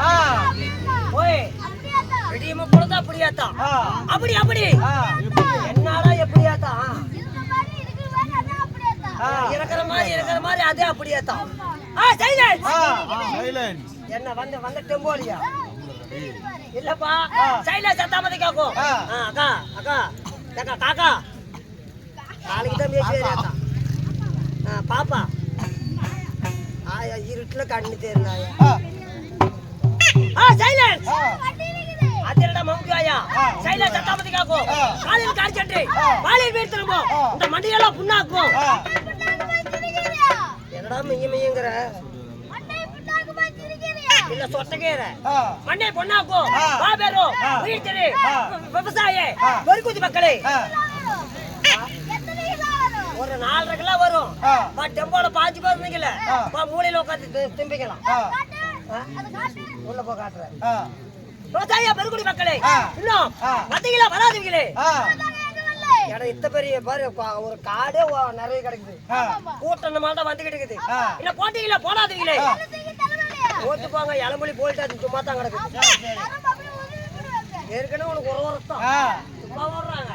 ஆ, ஓய் விடியும பொழுது அப்படியாத்தா? அப்படி அப்படி. ஆ, என்னடா எப்படியாத்தா? இருக்கிற மாதிரி இருக்கிற மாதிரி அதே அப்படியாத்தா? ஆ சைலன்ஸ் ஆ, சைலன்ஸ் என்ன வந்த வந்த டெம்போலியா? இல்லப்பா. சைலன்ஸ் சத்தாமதி காக்கும் அக்கா அக்கா அக்கா காக்கா. நாளைக்கு தான் பேசுவேன் பாப்பா. ஆயா இருட்டுல கண்ணு தெரியல ஆ, சைலன்ஸ் அதிரடா மம்மியாயா ஆ. சைலன்ஸ் சத்தாமதி காக்கும் ஆ. காலையில் காய்ச்சட்டு. வாலில் வீர் திரும்பும். இந்த மண்டியெல்லாம் புண்ணாக்கும். என்னடா மெய்ய மெய்யங்கிற? இல்ல சொட்டகேற மண்ணை பொண்ணாக்கும். பாபேரோ ஆ. விவசாய. பெருக்குதி மக்களே. ஒரு நாலரை கிலோ வரும் டெம்போல பாஞ்சு பேர் இருந்தீங்கல்ல மூலையில உட்காந்து தி- திம்பிக்கலாம். ஆ, ஆ? உள்ள போ காட்டுறேன் விவசாய மக்களே. இன்னும். வந்தீங்களா வராதீங்களே ஏன்னா இத்த பெரிய பாரு ஒரு காடே நிறைய கிடக்குது. கூட்டம் தான் வந்துகிட்டு இருக்குது. இல்ல போட்டீங்களா போடாதீங்களே ஆ. ஓட்டு போங்க இளமொழி போயிட்டு சும்மா தான் கிடக்குது. ஏற்கனவே உனக்கு ஒரு வருஷம் சும்மா ஓடுறாங்க.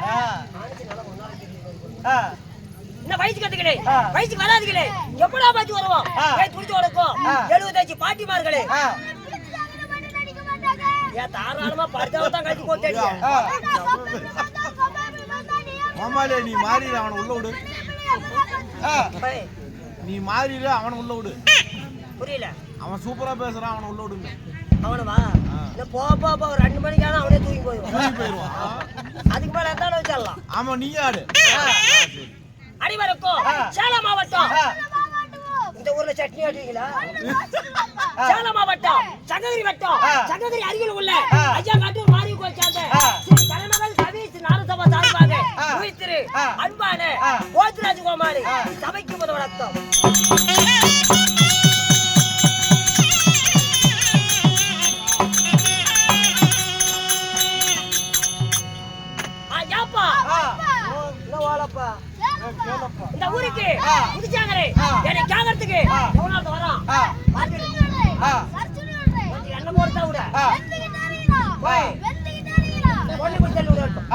என்ன வயசு கட்டுகளே ஆ. வயசுக்கு வராதுகளே எப்படா பாத்து வருவோம்? துடிச்சு உடக்கும். எழுபத்தஞ்சு பாட்டிமார்களே. ஏன் தாராளமா படிச்சவன் தான் கட்டி போட்டு நீ மாறிடு அவனை உள்ள விடு. நீ மாறிடு அவனை உள்ள விடு. புரியல. அவன் சூப்பரா பேசுறான் அவனை உள்ள விடுங்க அவனவா? இந்த போ போ போ ஒரு ரெண்டு மணிக்கு ஆனா அவனே தூங்கி போயிடுவான். தூக்கி போயிடுவான். அதுக்கு மேல எத்தாலும் வச்சிடலாம். ஆமா நீ ஆடு. அடிவருக்கும் ஆ. சேலம் மாவட்டம் இந்த ஊர்ல சட்னி ஆட்டுவீங்களா சேலம் மாவட்டம் சங்ககிரி வட்டம். சங்ககிரி அருகில் உள்ள. ஐயா காட்டூர் மாறி ஆ. ஸ்ரீ தலைமகள் கவிஸ் நாரசபா சார்பாக ஆ. அன்பான ஆ. கோத்ராஜகுமாரி ஆ. சபைக்கு முதல் வணக்கம் இந்த ஊருக்கு. புதுச்சாங்கரே. என்னை கேட்கறதுக்கு ஆ. எவ்வளவு வரோம் எண்ணெய் போடுத்தா விட பொண்ணு கொடுத்தல் விடட்டும்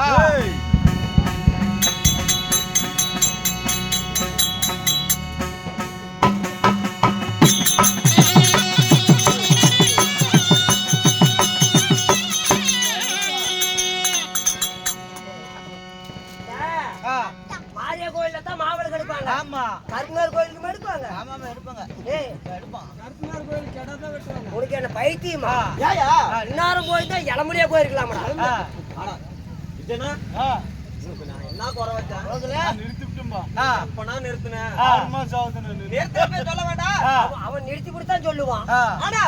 என்ன பைத்தியமா? ஆ, இன்னாரும் போய் தான் இளமுடியா போயிருக்கலாம்டா. என்ன குறை வச்சேன்? ஆ, அப்ப நான் நிறுத்தினேன்? சொல்ல வேண்டாம். அவன் நிறுத்தி கொடுத்தான் சொல்லுவான். ஆனா.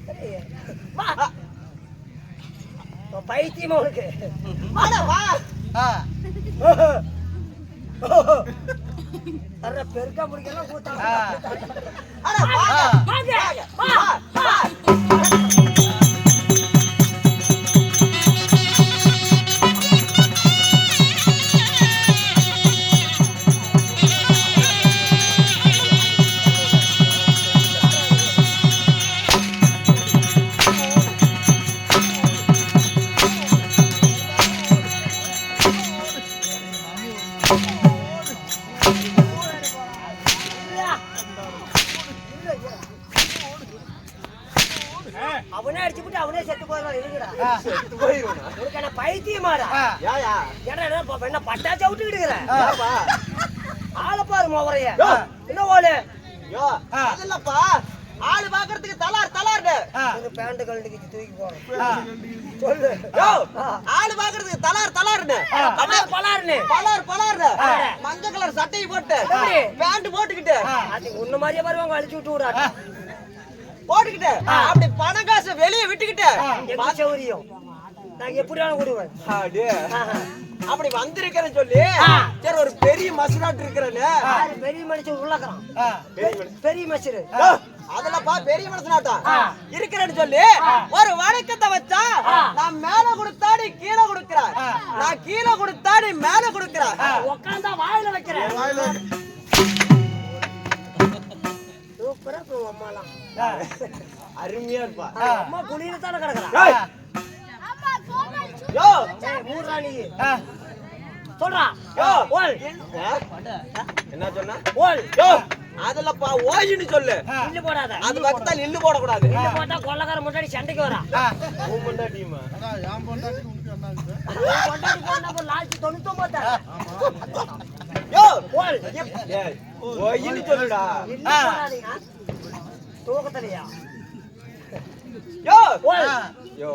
அப்படியே பைத்தியமா உனக்கு. வாடா வா. பெருக்கா முடிக்கலாம் ஏன்னா என்ன பட்டாச்சு விட்டுக்கிட்டு இருக்கிற ஆ. யாப்பா ஆளை பாரு மோவரைய. என்ன ஓடு. அதல்லப்பா ஆளு பாக்குறதுக்கு தலார் தலார்னு. இந்த பேண்ட் கழட்டிக்கு தூக்கி சொல்லு. ஆ. ஆளு பாக்குறதுக்கு தலார் தலார்னு. பலார் பலார்னு. பலார் பலார்னு. ஆ. மஞ்சள் கலர் சட்டையை போட்டு? பேண்ட் போட்டுக்கிட்டு. அது உன்ன மாதிரியே வருவாங்க அழிச்சு விட்டு விடாட்டா போட்டுக்கிட்டு அப்படி பணம் காசு வெளியே விட்டுக்கிட்டு சௌரியம் நான் எப்படி வேணும் விடுவேன் அடே. அப்படி வந்திருக்கிறேன்னு சொல்லி சரி ஒரு பெரிய மசுராட்டு இருக்கிறேன்னு. பெரிய மனுஷன் உள்ளக்கிறான். பெரிய மசுரு அதுலப்பா பெரிய மனுஷனாட்டா? இருக்கிறேன்னு சொல்லி ஒரு வணக்கத்தை வச்சா நான் மேல கொடுத்தா நீ கீழே கொடுக்கற நான் கீழே கொடுத்தா நீ மேல கொடுக்கற உட்காந்தா வாயில வைக்கிறேன். சூப்பரா அம்மாலாம். அருமையா இருப்பா. அம்மா குளியில தானே கிடக்குறான் யோ! மூடுறா நீ சொல்றா. யோ! ஓல்? என்ன சொன்னா? ஓல். யோ! அதுலப்பா ஓயின்னு சொல்லு. இல்லு போடாத அது பக்கத்தால் இல்லு போடக்கூடாது. இல்லு போட்டா கொள்ளக்கார முன்னாடி சண்டைக்கு வரா. உன் பொண்டாட்டியுமா? கொண்டாடி போனா அப்புறம் லாஸ்ட் தொண்ணூத்தொன்பது தரேன். யோ! ஓல். இப்- ஏய், ஓயின்னு சொல்லுடா. தூக்கத்திலையா? யோ! ஓல். யோ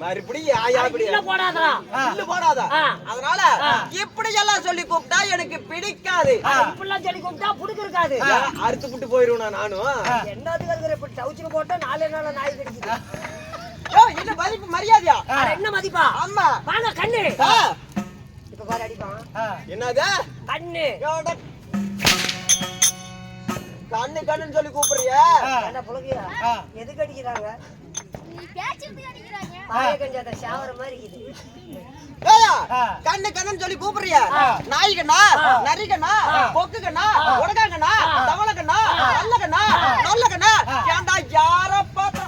மறுபடி ஆயா இப்படி. இல்ல போடாதடா இல்லு போடாத? ஆ. அதனால. இப்படி எல்லாம் சொல்லி கூப்பிட்டா எனக்கு பிடிக்காது. இப்படிலாம் சொல்லி கூப்பிட்டா புடுக்கு இருக்காது. ஏன், அறுத்து புட்டு போயிருவேனா நானும் இருக்கிற இப்படி டவுச்சுக்கு போட்டா நாலு நாள் நாய் கடிக்குது. என்ன மதிப்பு மரியாதையா? என்ன மதிப்பா? ஆமா. வாங்க கண்ணு. இப்ப பாரு அடிப்பான் என்னது? கண்ணு. கண்ணு கண்ணுன்னு சொல்லி கூப்பிடுறிய? என்ன புலகியா எதுக்கு அடிக்கிறாங்க? கண்ணு சொல்லி கூப்பிடுறிய? நாய் கண்ணா நரி கண்ணா கொக்கு கண்ணா உடகா கண்ணா தவளை கண்ணா நல்ல கண்ணா நல்ல கண்ணா ஏன்டா யார பார்த்தா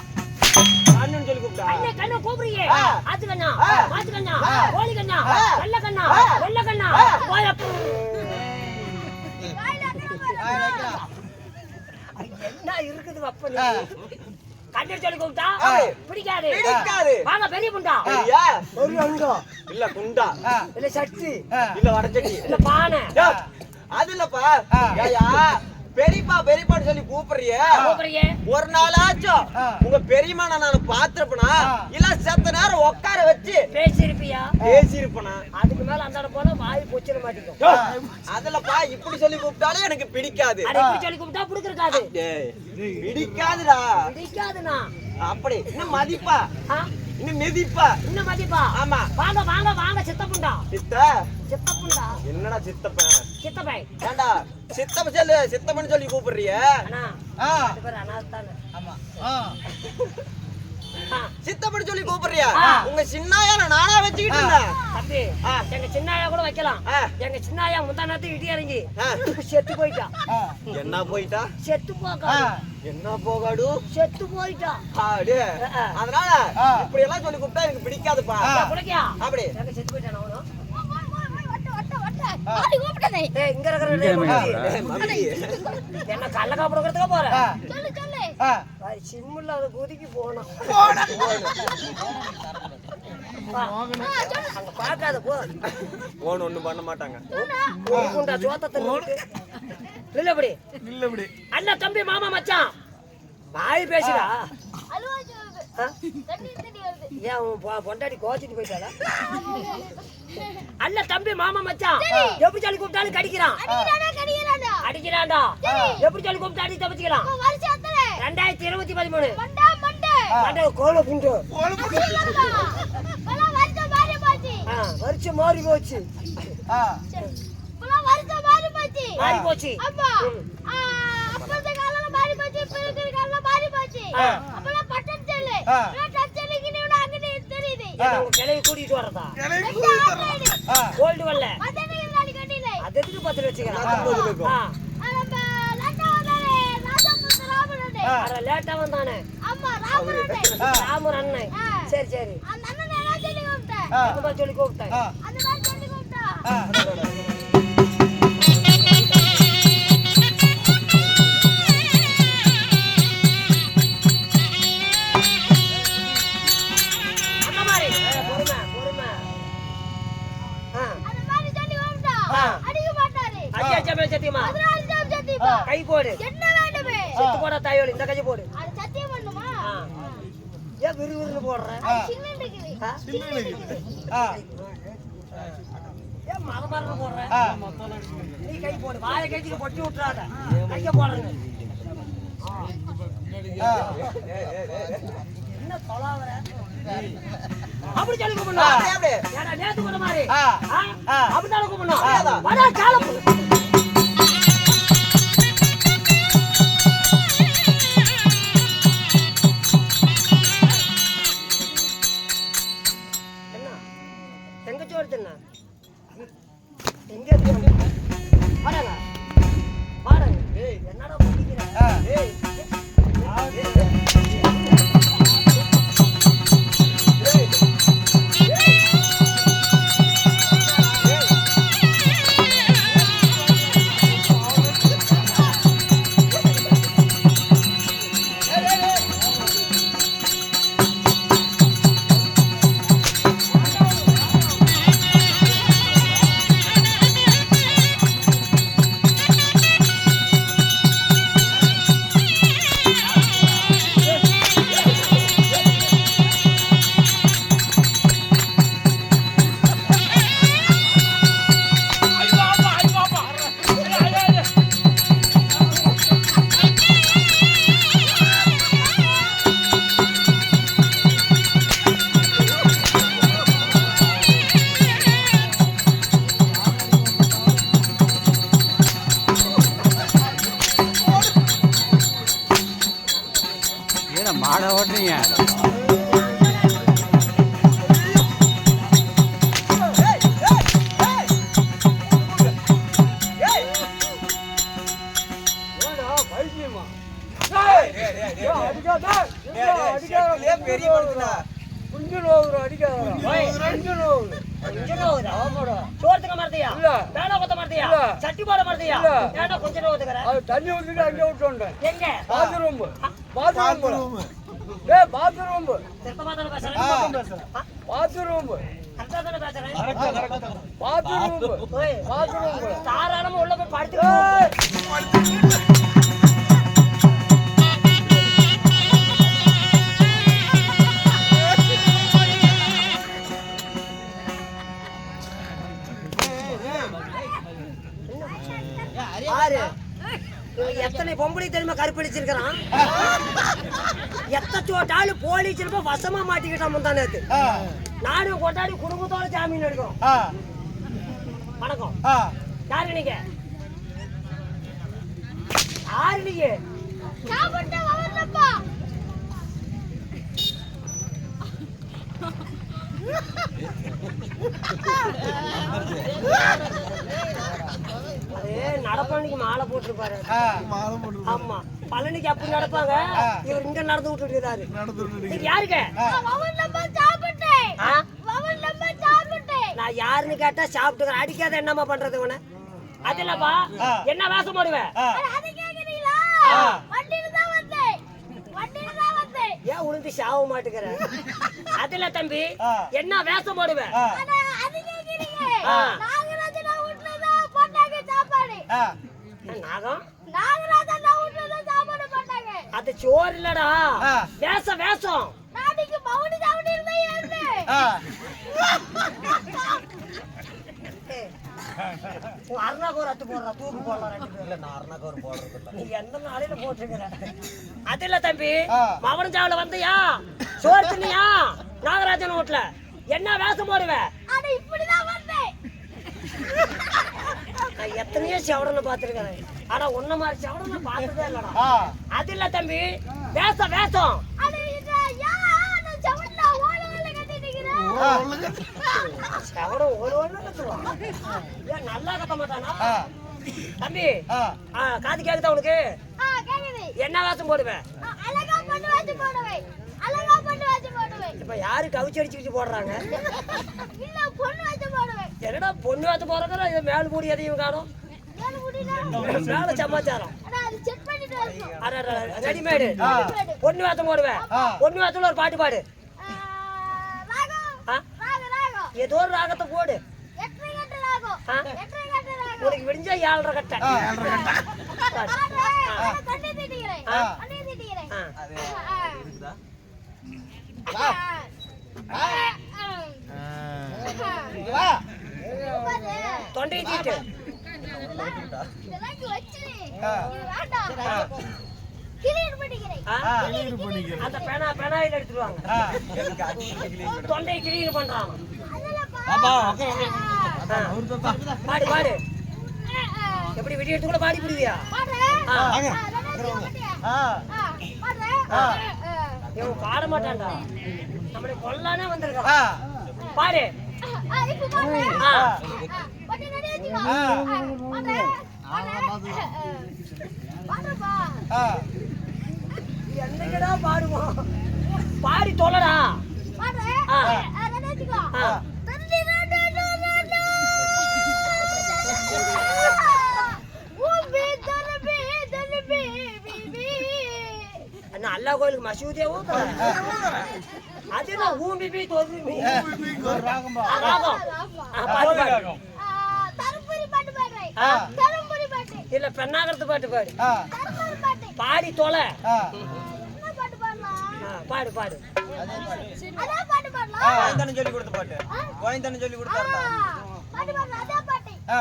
கண்ணுன்னு சொல்லி கூப்பிட்டா? கண்ணு கண்ணு கூப்பிடுறியே. ஆ. ஆத்து கண்ணா ஆ. மாத்து கண்ணா ஆ. கோழி கண்ணா ஆ. வெள்ள கண்ணா ஆ. வெள்ள கண்ணா ஆ. போய என்ன இருக்குது அப்ப நீ கண்ணு சொல்லி கூப்பிட்டா. பிடிக்காது. பிடிக்காது. வாங்க பெரிய சரியா? ஒரு அங்கம் இல்ல குண்டா. இல்ல சட்டி. இல்ல வடச்சட்டி. இல்ல பானை. அது இல்லப்பா. ஏயா பெரியப்பா பெரியப்பான்னு சொல்லி கூப்பிடுறிய? ஒரு நாளாச்சும் உங்க பெரியம்மா நான் பாத்துருப்பனா இல்ல செத்த நேரம் உட்கார வச்சு பேசியிருப்பியா? பேசியிருப்பனா? அதுக்கு மேல அந்த போல வாய் பொச்சிட மாட்டேங்கும் அதுலப்பா இப்படி சொல்லி கூப்பிட்டாலே எனக்கு பிடிக்காது. இப்படி சொல்லி கூப்பிட்டா பிடிக்கிருக்காது ஏய், பிடிக்காதுடா. பிடிக்காதுண்ணா. அப்படி இன்னும் மதிப்பா? இன்னும் மிதிப்பா. இன்னும் மதிப்பா? ஆமா. வாங்க வாங்க வாங்க சித்தப்புண்டா. சித்த? சித்தப்புண்டா. என்னடா சித்தப்பன்? சித்தப்பை ஏண்டா? சித்தப்ப சொல்லு சித்தப்பன்னு சொல்லி கூப்பிடுறிய? அனாத்தானே. ஆ, சித்தப்பன்னு சொல்லி கூப்பிடுறிய. உங்க சின்னாயா நானா வச்சுக்கிட்டு இருந்தேன். தம்பி. எங்க சின்னாயா கூட வைக்கலாம். எங்க சின்னாயா முந்தா நேரத்துக்கு இடி இறங்கி. செத்து போயிட்டா. என்ன போயிட்டா? செத்து போக்கா என்ன போகாடு? செத்து போயிட்டா. ஆ. அதனால இப்படி எல்லாம் சொல்லி கூப்பிட்டா எனக்கு பிடிக்காதுப்பா. அப்படி. எங்க செத்து போயிட்டானா அவனும். என்ன கள்ள காப்பிடுக்கிறதுக்கா போற? சொல்லு சொல்லு. அது சிம்மில் அதை குதிக்கு போனோம் அங்க பார்க்காத போ. போன் ஒண்ணும் பண்ண மாட்டாங்க. குண்டா சோத்தத்தை இல்ல இப்படி அண்ணா தம்பி மாமா மச்சான். வாய் பேசுடா. ஏன் உன் பொ- பொண்டாட்டி கோச்சிட்டு போயிட்டாளா? அண்ணா தம்பி மாமா மச்சான். எப்படி சொல்லி கூப்பிட்டாலும் கடிக்கிறான். அடிக்கிறானா கடிக்கிறானா? அடிக்கிறான்டா. எப்படி சொல்லி கூப்பிட்டு அடி தப்பிச்சுக்கலாம் ரெண்டாயிரத்தி இருபத்தி பதிமூணு. கோல புண்டு. பல வருஷம் மாறி போச்சு. ஆ, வருஷம் மாறி போச்சு பல வருஷம் மாறி போச்சு மாறி போச்சு அப்பா ஆ, அப்பத்த மாறி போச்சு பட்டன் செல்லு செல்லுக்கு தெரியுது ஏன் உங்க கிளைய கூட்டிட்டு வரதா. கோல்டு வரல. மத்தனைக்கு நாளைக்கு கட்டிலே அது எதுக்கு பத்து வச்சுக்கிறான் ஆ, நம்ம லட்டா வந்தாலே ராஜா புத்த ராமனே அட லேட்டா வந்தானே. அம்மா ராமனே ராமர் அண்ணன். சரி சரி. அந்த அண்ணன் சொல்லி கூப்பிட்டேன். அந்த மாதிரி சொல்லி கூப்பிட்டேன். நீ கை போடு வாயை கைக்கு பொட்டி விட்டுறாத கைய போடுறேன்னு என்ன தொலாவற அப்படி சொல்லி கூப்பிடணும் அப்படி, அப்படி. ஏடா நேத்து கூட மாதிரி ஆ. ஆ? அப்படித்தானே கூப்பிடணும் அதான். வரா காலம் மறதியா சட்டி போட மறதியா ஏன்டா கொஞ்சம் நோவுதுக்கிற தண்ணி ஊத்திட்டு அங்கே விட்டு வந்தேன் எங்க? பாத்ரூம். பாத்ரூம். பாத்ரூம். ஏ பாத்ரூம். திருப்பமா தானே பேசுறேன் ஆ, பாத்ரூம். கரெக்டா தானே பேசுறேன் பாத்ரூம். ஓய், பாத்ரூம். தாராளமா உள்ள போய் படுத்து எத்தனை பொம்பளை தெரியுமா கருப்படிச்சிருக்கிறான். எத்த சோட்டாலு போலீஸ் இருப்ப வசமா மாட்டிக்கிட்டான் முந்தா நேத்து நானும் கொண்டாடி குடும்பத்தோட ஜாமீன் எடுக்கிறோம். வணக்கம். யாரு நீங்க? யாரு நீங்க? சாப்பிட்டு வரலப்பா அது நடப்பானிக்கு மாலை போட்டிருப்பாரு. மாலை போட்டு ஆமா. பழனிக்கு அப்படி நடப்பாங்க. இவர் இங்க நடந்து விட்டுட்டு இருக்காரு சாப்பிட்டேன். நான் யாருன்னு கேட்டா சாப்பிட்டு அடிக்காத என்னம்மா பண்றது உன அது இல்லப்பா. என்ன வேஷம் போடுவேன் ஏன் உளுந்து சாவ மாட்டுக்கிற? அதுல தம்பி. என்ன வேஷம் போடுவேன் ஆனா அது கேக்குறீங்க ஆ. நாகராஜனா வீட்ல தான் போட்டாங்க சாப்பாடு நாகம். அது சோறு இல்லடா. வேஷம் வேஷம். நாளைக்கு மவுனி அருணாகோர் அத்து போடுறா தூக்கு போடுறா ரெண்டு பேரும். நீ எந்த நாளையில போட்டிருக்கிற? அது இல்ல தம்பி. மவனஞ்சாவில வந்தியா? சோறு தின்னியா? நாகராஜன் வீட்டுல என்ன வேஷம் போடுவேன் இப்படிதான் நான் எத்தனையோ செவடனை பார்த்திருக்கிறேன். ஆனா உன்ன மாதிரி செவடனை பார்த்ததே இல்லடா. அது இல்ல தம்பி. வேஷம் வேஷம். செவடம் ஒரு ஒண்ணு கத்துவான் ஏன் நல்லா கத்த மாட்டானா? தம்பி ஆ, காது கேக்குதா உனக்கு? என்ன வேஷம் போடுவேன்? இப்ப யாரு கவிச்சு அடிச்சுக்கிட்டு போடுறாங்க? இல்ல பொண்ணு வச்சு போடுவேன். என்னடா பொண்ணு வாத்து போறதுல இது மேல் மூடி எதையும் காணும். மேல சமாச்சாரம். ரெடிமேடு பொண்ணு வாத்தம் போடுவேன் பொண்ணு வாத்துல ஒரு பாட்டு பாடு. ஏதோ ஒரு ராகத்தை போடு. உனக்கு விடிஞ்சா ஏழரை கட்ட. பாடு. தொண்டை தீட்டு. அந்த பெனா பெனாயில் எடுத்துருவாங்க. தொண்டை கிளீன் பண்றாங்க. பாடு பாடு. எப்படி விடியட்டு கூட பாடி புரியுதியா பாட மாட்டான்டா. நம்மளை கொல்லானே வந்திருக்கான். பாரு பாடுவோம் பாடி தொலைடா பாரு. அல்லா கோயிலுக்கு மசூதியா ஊத்துற அது என்ன ஊம்பி பீ தொதி மீ ராகம் ஆ, பாட்டு பாடு ஆ, தருமபுரி பாட்டு. இல்ல பெண்ணாகரத்து பாடு. பாடி தொலை என்ன பாட்டு பாடலாம்? ஆ, பாடு பாடு பாட்டு பாடலாம். கோயந்தானு சொல்லி கொடுத்த பாட்டு ஆ? கோயந்தானு சொல்லி ஆ,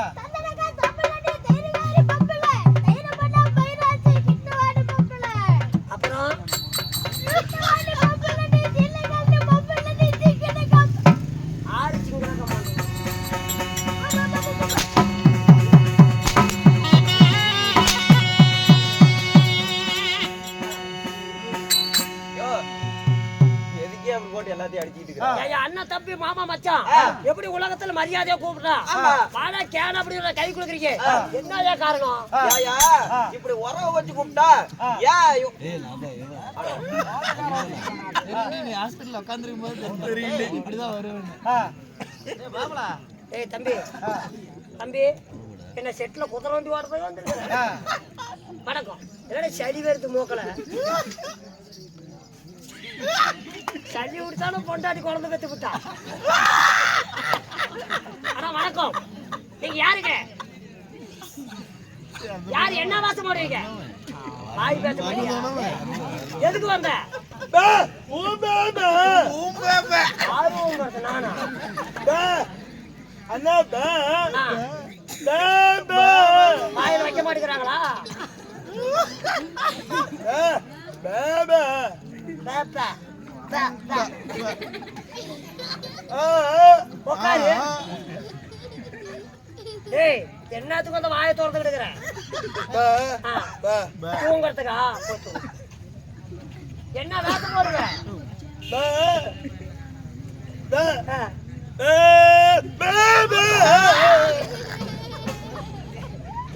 தம்பி மாமா மச்சான் எப்படி உலகத்துல மரியாதையா கூப்பிடுறா? ஆமா. வாடா கேன அப்படி கை கொடுக்குறீங்க. என்னயா காரணம்? இப்படி உறவு வச்சு கூப்பிட்டா ஏன் ஹாஸ்பிட்டல் உட்காந்துருக்கும் போது இப்படிதான் வருவேன் ஏய் தம்பி. தம்பி என்ன செட்ல குதிரை வண்டி ஓடுறது வந்துருக்கிறேன் வணக்கம். என்னடா சளி வருது மூக்கல? சளி விடுத்தாலும் பொண்டாட்டி குழந்தை பெத்து விட்டா. அண்ணா வணக்கம். நீங்க யாருங்க? யாரு என்ன வாசம் போடுவீங்க வாய் பேச எதுக்கு வந்த. வாயில வைக்க மாட்டேங்கிறாங்களா? பேப்ப. உக்காரு. டேய், என்னத்துக்கு அந்த வாயை திறந்து விடுகிற தூங்குறதுக்கா. என்ன வேகம் போடுற?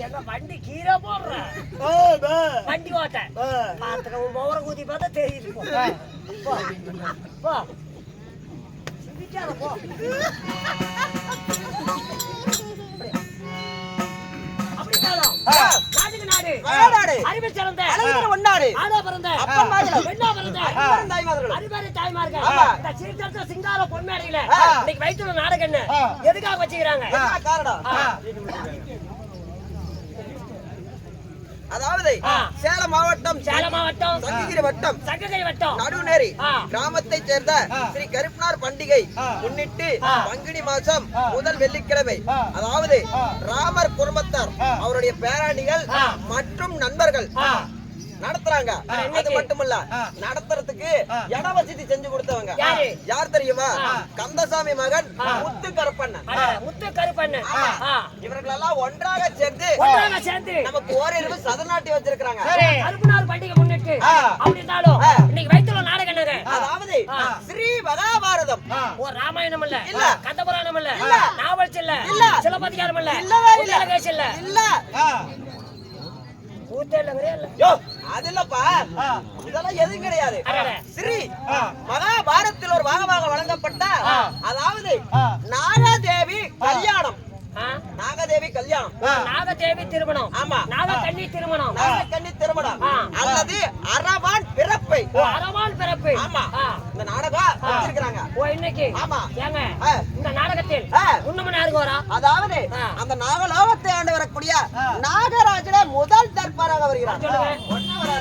என்ன வண்டி கீழே போடுற? வண்டி ஓட்ட. பார்த்துக்க உன் மோர ஊதி பார்த்தா தெரியுது சிங்கார பொன்மேடையில. இன்னைக்கு வயிற்றுல நாடகம் என்ன எதுக்காக வச்சுக்கிறாங்க. அதாவது. சேலம் மாவட்டம் சேலம் மாவட்டம். சங்ககிரி வட்டம். சங்ககிரி வட்டம். நடுநேரி ஆ. கிராமத்தைச் சேர்ந்த ஸ்ரீ கருப்பனார் பண்டிகை முன்னிட்டு. பங்குனி மாசம் முதல் வெள்ளிக்கிழமை. அதாவது ராமர் குடும்பத்தார். அவருடைய பேராண்டிகள் ஆ. மற்றும் நண்பர்கள். நடத்துறாங்க அது? மட்டுமல்ல நடத்துறதுக்கு இட வசதி செஞ்சு கொடுத்தவங்க யாரு? தெரியுமா. கந்தசாமி மகன். முத்து கருப்பண்ணன் அட, முத்து கருப்பண்ணு ஆ. இவர்களெல்லாம் ஒன்றாக சேர்ந்து ஒன்றாக சேர்ந்து நமக்கு ஓரிரவு சதநாட்டி வச்சிருக்கிறாங்க கருப்பனார் பண்டிகை முன்னிட்டு ஆ. அப்படி இருந்தாலும் ஆ. இன்னைக்கு வயிற்றுல நாடகம் என்னங்க அதாவது. ஸ்ரீ மகாபாரதம் ஓ ராமாயணம் இல்ல இல்ல. கந்தபுராணம் இல்ல இல்ல. நாவல்ஸ் இல்ல இல்ல. சிலப்பதிகாரம் இல்ல இல்ல. இல்ல இல்ல கூத்தே இல்ல யோ அது இல்லப்பா. இதெல்லாம் எதுவும் கிடையாது. ஸ்ரீ மகாபாரத்தில் ஒரு பாகமாக வழங்கப்பட்ட அதாவது நாகதேவி கல்யாணம்? நாகதேவி கல்யாணம். நாகதேவி திருமணம். ஆமா. நாக கண்ணி திருமணம். நாக கண்ணி திருமணம். அல்லது அரவான் பிறப்பு. அரவான் பிறப்பு. ஆமா. இந்த நாடகம் வச்சிருக்காங்க ஓ இன்னைக்கு? ஆமா. ஏங்க இந்த நாடகத்தில் இன்னும் யாருக்கு வரா? அதாவது அந்த நாகலோகத்தை ஆண்டு வரக்கூடிய நாகராஜனே முதல் தர்பாராக வருகிறார். ஒன்னு வராரு